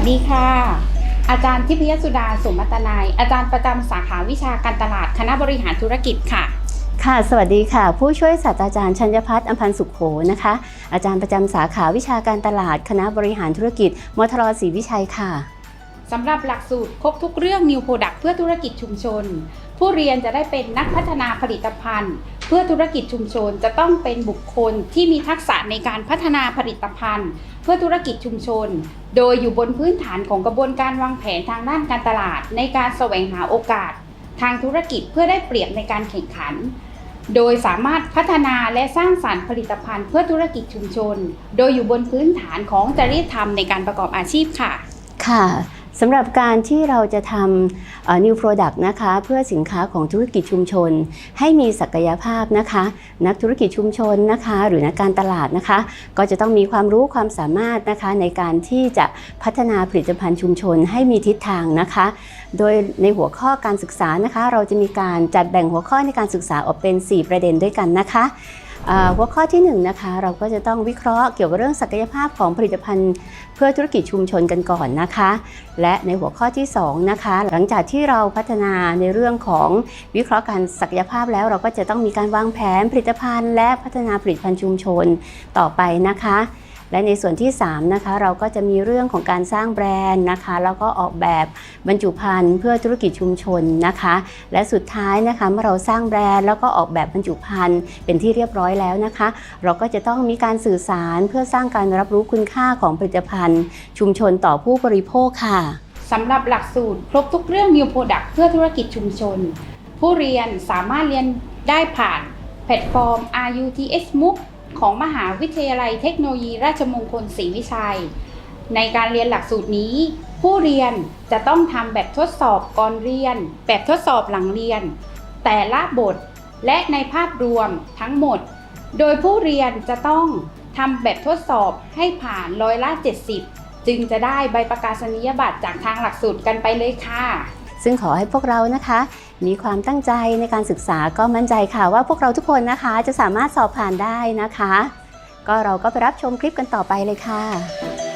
วัสดีค่ะ อาจารย์ทิพยสุดาสมมัตนาย อาจารย์ประจำสาขาวิชาการตลาดคณะบริหารธุรกิจค่ะ ค่ะ สวัสดีค่ะ ผู้ช่วยศาสตราจารย์ชัญญพัฒน์อัมพันธ์สุขโขนะคะ อาจารย์ประจำสาขาวิชาการตลาดคณะบริหารธุรกิจมทรศรีวิชัยค่ะสำหรับหลักสูตรครบทุกเรื่อง New Product เพื่อธุรกิจชุมชน ผู้เรียนจะได้เป็นนักพัฒนาผลิตภัณฑ์ เพื่อธุรกิจชุมชนจะต้องเป็นบุคคลที่มีทักษะในการพัฒนาผลิตภัณฑ์ เพื่อธุรกิจชุมชน โดยอยู่บนพื้นฐานของกระบวนการวางแผนทางด้านการตลาด ในการแสวงหาโอกาส ทางธุรกิจเพื่อได้เปรียบในการแข่งขัน โดยสามารถพัฒนาและสร้างสารรค์ผลิตภัณฑ์เพื่อธุรกิจชุมชน โดยอยู่บนพื้นฐานของจริยธรรมในการประกอบอาชีพค่ะ ค่ะ สำหรับการที่เราจะทำ new product นะคะเพื่อสินค้าของธุรกิจชุมชน ให้มีศักยภาพนะคะ นักธุรกิจชุมชนนะคะ หรือนักการตลาดนะคะ ก็จะต้องมีความรู้ความสามารถนะคะในการที่จะพัฒนาผลิตภัณฑ์ชุมชนให้มีทิศทางนะคะ โดยในหัวข้อการศึกษานะคะ เราจะมีการจัดแบ่งหัวข้อในการศึกษาออกเป็น 4 ประเด็นด้วยกันนะคะ หัวข้อที่1นงนะคะเราก็จะต้องวิเคราะห์เกี่ยวกับเรื่องศักยภาพของผลิตภัณฑ์ เพื่อธุรกิจชุมชนกันก่อนนะคะ และในหัวข้อที่2นะคะหลังจากที่เราพัฒนาในเรื่องของวิเคราะห์การศักยภาพแล้ว เราก็จะต้องมีการวางแผนผลิตภัณฑ์ และพัฒนาผลิตภัณฑ์ชุมชนต่อไปนะคะ และในส่วนที่3นะคะเราก็จะมีเรื่องของการสร้างแบรนด์นะคะ แล้วก็ออกแบบบรรจุภัณฑ์เพื่อธุรกิจชุมชนนะคะ และสุดท้ายนะคะเมื่อเราสร้างแบรนด์แล้วก็ออกแบบบรรจุภัณฑ์เป็นที่เรียบร้อยแล้วนะคะ เราก็จะต้องมีการสื่อสารเพื่อสร้างการรับรู้คุณค่าของผลิตภัณฑ์ ชุมชนต่อผู้บริโภคค่ะสำหรับหลักสูตรครบทุกเรื่อง New Product เพื่อธุรกิจชุมชน ผู้เรียนสามารถเรียนได้ผ่านแพลตฟอร์ม RUTS MOOC ของมหาวิทยาลัยเทคโนโลยีราชมงคลศรีวิชัย ในการเรียนหลักสูตรนี้ ผู้เรียนจะต้องทำแบบทดสอบก่อนเรียน แบบทดสอบหลังเรียน แต่ละบทและในภาพรวมทั้งหมด โดยผู้เรียนจะต้องทำแบบทดสอบให้ผ่านร้อยละ 70 จึงจะได้ใบประกาศนียบัตรจากทางหลักสูตรกันไปเลยค่ะ ซึ่งขอให้พวกเรานะคะ มีความตั้งใจในการศึกษาก็มั่นใจค่ะ ว่าพวกเราทุกคนนะคะจะสามารถสอบผ่านได้นะคะ ก็เราก็ไปรับชมคลิปกันต่อไปเลยค่ะ